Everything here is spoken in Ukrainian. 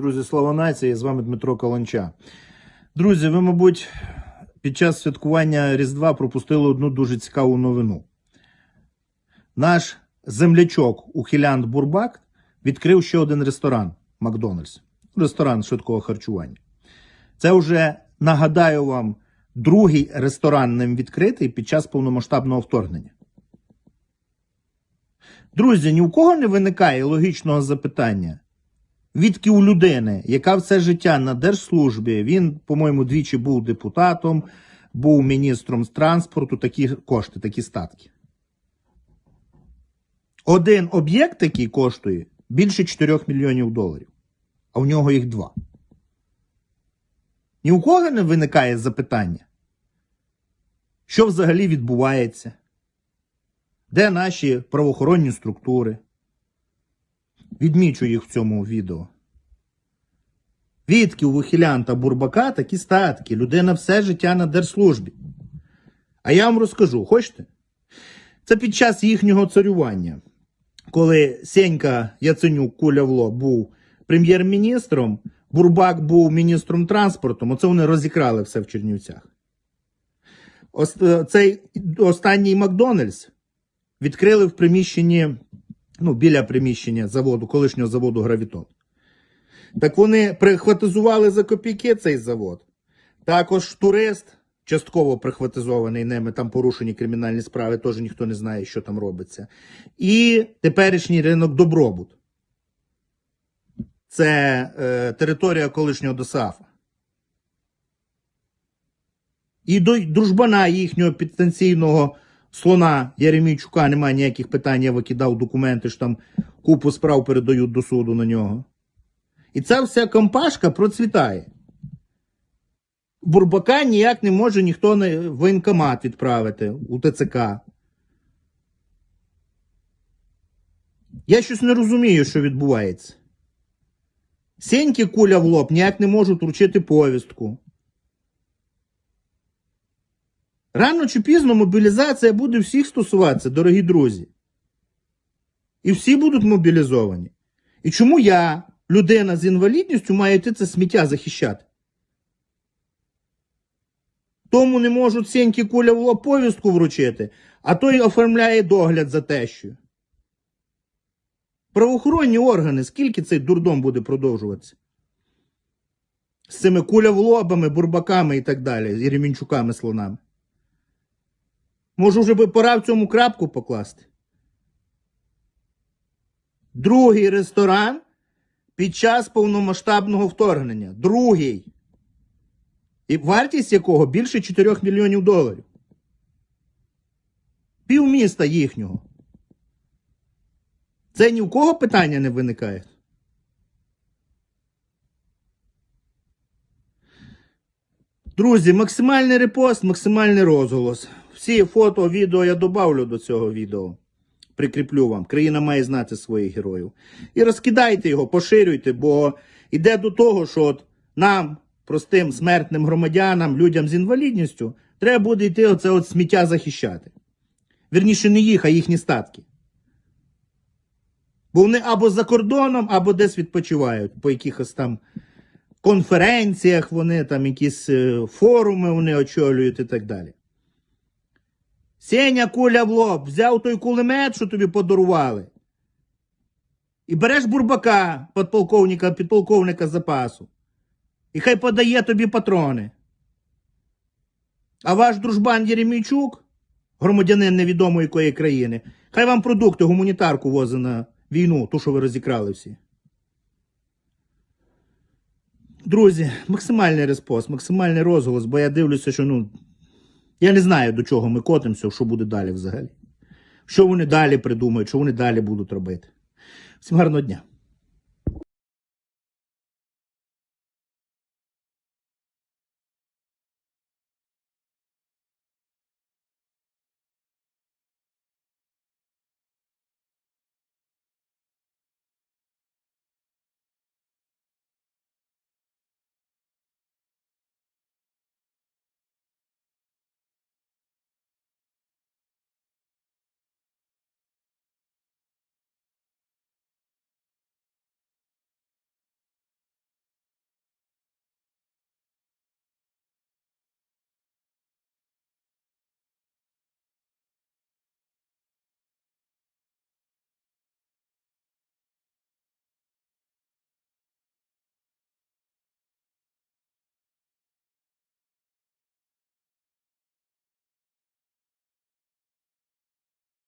Друзі, слава нації! З вами Дмитро Каланча. Друзі, ви, мабуть, під час святкування Різдва пропустили одну дуже цікаву новину. Наш землячок Ухилянт Бурбак відкрив ще один ресторан Макдональдс. Ресторан швидкого харчування. Це вже, нагадаю вам, другий ресторан ним відкритий під час повномасштабного вторгнення. Друзі, ні у кого не виникає логічного запитання. Відки у людини, яка все життя на держслужбі, він, по-моєму, двічі був депутатом, був міністром з транспорту, такі кошти, такі статки. Один об'єкт такий коштує більше 4 мільйонів доларів, а в нього їх два. Ні у кого не виникає запитання, що взагалі відбувається, де наші правоохоронні структури. Відмічу їх в цьому відео. Відки у вихилянта Бурбака такі статки. Людина все життя на держслужбі. А я вам розкажу, хочете? Це під час їхнього царювання, коли Сенька Яценюк Куля в лоб був прем'єр-міністром, Бурбак був міністром транспорту, оце вони розікрали все в Чернівцях. Ос- е, Цей останній Макдональдс відкрили в приміщенні ну, біля приміщення заводу, колишнього заводу Гравітон. Так вони прихватизували за копійки цей завод. Також турист, частково прихватизований ними, там порушені кримінальні справи, теж ніхто не знає, що там робиться. І теперішній ринок Добробут. Це е, територія колишнього ДОСАФа. І до дружбана їхнього підстанційного слона Єремійчука немає ніяких питань, я викидав документи, що там купу справ передають до суду на нього. І ця вся компашка процвітає. Бурбака ніяк не може ніхто на воєнкомат відправити у ТЦК. Я щось не розумію, що відбувається. Сеньки куля в лоб ніяк не можуть вручити повістку. Рано чи пізно мобілізація буде всіх стосуватися, дорогі друзі. І всі будуть мобілізовані. І чому я, людина з інвалідністю, маю йти це сміття захищати? Тому не можуть сеньки куля в лоб повістку вручити, а той оформляє догляд за тещою. Правоохоронні органи, скільки цей дурдом буде продовжуватися? З цими кулявлобами, бурбаками і так далі, і ремінчуками слонами. Може, вже би пора в цьому крапку покласти. Другий ресторан під час повномасштабного вторгнення. Другий. І вартість якого більше 4 мільйонів доларів. Півміста їхнього. Це ні у кого питання не виникає. Друзі, максимальний репост, максимальний розголос. Всі фото, відео я добавлю до цього відео. Прикріплю вам. Країна має знати своїх героїв. І розкидайте його, поширюйте, бо йде до того, що от нам, простим смертним громадянам, людям з інвалідністю, треба буде йти оце от сміття захищати. Вірніше, не їх, а їхні статки. Бо вони або за кордоном, або десь відпочивають по якихось там конференціях, вони там якісь е, форуми вони очолюють і так далі. Сеня куля в лоб, взяв той кулемет, що тобі подарували. І береш бурбака підполковника, підполковника запасу. І хай подає тобі патрони. А ваш дружбан Єремійчук, громадянин невідомо якої країни, хай вам продукти, гуманітарку возить на війну, ту, що ви розікрали всі. Друзі, максимальний респост, максимальний розголос, бо я дивлюся, що ну. Я не знаю, до чого ми котимося, що буде далі взагалі. Що вони далі придумають, що вони далі будуть робити. Всім гарного дня.